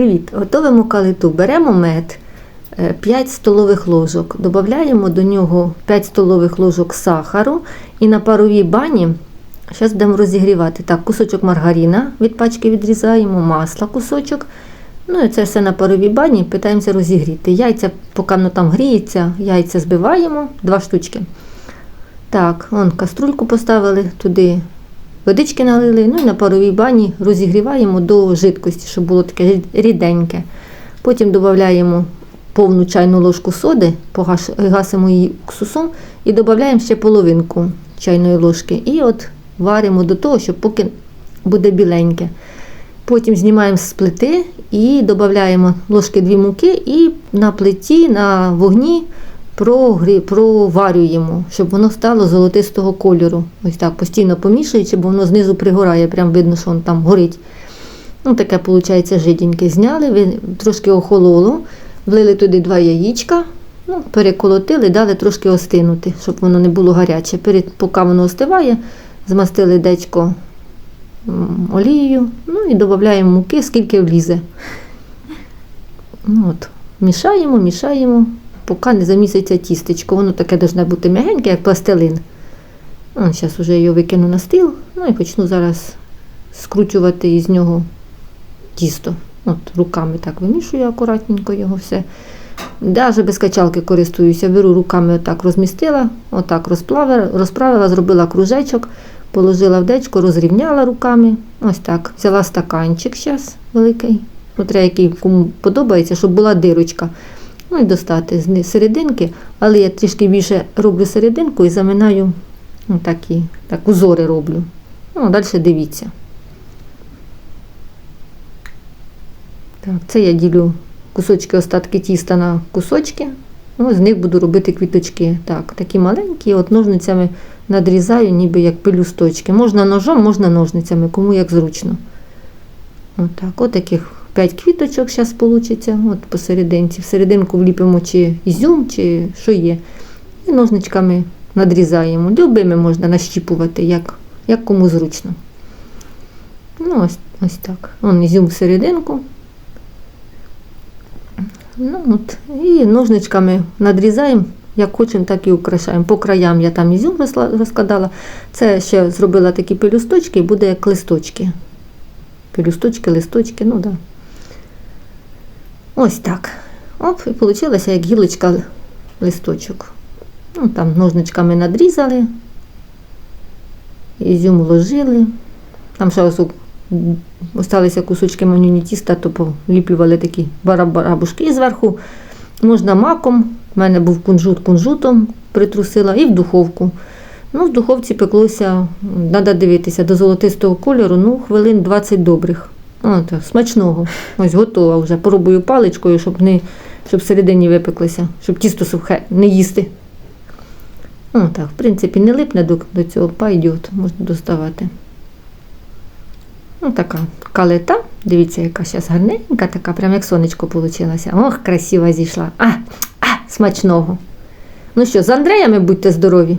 Привіт! Готовимо калиту. Беремо мед 5 столових ложок, додаємо до нього 5 столових ложок сахару і на паровій бані зараз будемо розігрівати. Так, кусочок маргарина від пачки відрізаємо, масла кусочок. Ну і це все на паровій бані питаємося розігріти. Яйця, поки воно там гріється, яйця збиваємо, два штучки. Так, вон каструльку поставили туди. Водички налили, ну і на паровій бані розігріваємо до жидкості, щоб було таке ріденьке. Потім додаємо повну чайну ложку соди, гасимо її уксусом і додаємо ще половинку чайної ложки. І от варимо до того, щоб поки буде біленьке. Потім знімаємо з плити і додаємо ложки дві муки і на плиті, на вогні прогрі, проварюємо, щоб воно стало золотистого кольору. Ось так, постійно помішуючи, бо воно знизу пригорає, прям видно, що воно там горить. Ну, таке, виходить, жиденьке. Зняли, трошки охололо, влили туди два яєчка, ну, переколотили, дали трошки остинути, щоб воно не було гаряче. Перед, поки воно остиває, змастили дечко олією, ну і додаємо муки, скільки влізе. Ну, от, мішаємо, мішаємо, поки не заміситься тістечко. Воно таке должне бути м'ягеньке, як пластилин. Зараз вже його викину на стіл, ну і почну зараз скручувати із нього тісто. От, руками так вимішую акуратненько його все. Навіть без качалки користуюся, беру руками отак розмістила, отак розплавила, розправила, зробила кружечок, положила в дечко, розрівняла руками. Ось так. Взяла стаканчик зараз великий, який кому подобається, щоб була дирочка. Ну і достати з серединки, але я трішки більше роблю серединку і заминаю ну, такі, так узори роблю. Ну, далі дивіться. Так, це я ділю кусочки остатки тіста на кусочки. Ну, з них буду робити квіточки. Так, такі маленькі, от ножницями надрізаю, ніби як пелюсточки. Можна ножом, можна ножницями, кому як зручно. Отак, от таких 5 квіточок зараз вийде, от посерединці. В серединку вліпимо чи ізюм, чи що є. І ножничками надрізаємо. Любими можна нащіпувати, як, як кому зручно. Ну, ось, ось так. Вон ізюм в серединку. Ну, от. І ножничками надрізаємо, як хочемо, так і украшаємо. По краям я там ізюм розкладала. Це ще зробила такі пелюсточки і буде як листочки. Пелюсточки, листочки, ну так. Да. Ось так. Оп, і вийшло як гілочка листочок. Ну, там ножничками надрізали, ізюм вложили. Там ще ось осталися кусочки манюні тіста, то поліплювали такі барабушки. Зверху можна маком. У мене був кунжут кунжутом, притрусила, і в духовку. Ну, в духовці пеклося, треба дивитися, до золотистого кольору, ну, хвилин 20 добрих. От, смачного. Ось готова вже. Пробую паличкою, щоб не щоб всередині випеклося, щоб тісто сухе не їсти. О, так, в принципі, не липне до, до цього пайдіот, можна доставати. Ну, така калита. Дивіться, яка зараз гарненька, така, прям як сонечко вийшло. Ох, красиво зійшла. А, а, смачного. Ну що, з Андреями будьте здорові.